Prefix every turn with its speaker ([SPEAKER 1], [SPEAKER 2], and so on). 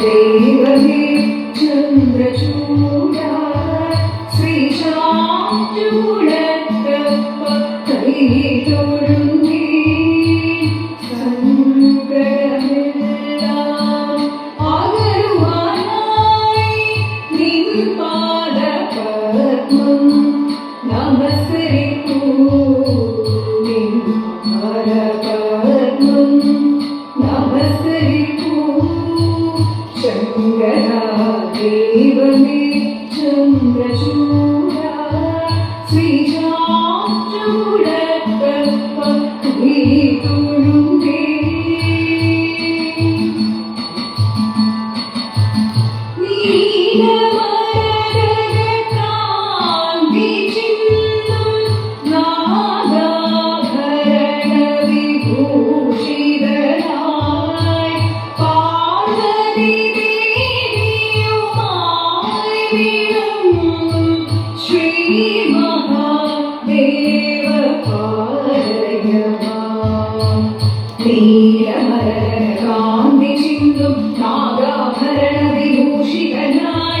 [SPEAKER 1] ദൈവമേ ചന്ദ്രചൂഡ ശ്രീശാചൂടത്തപ്പ ദൈവമേ ചന്ദ്രചൂഡ ശ്രീചാചൂടത്തപ്പ കൈ നീലമരകാന്തി ചിന്തും നാഗാഭരണ വിഭൂഷിതനായി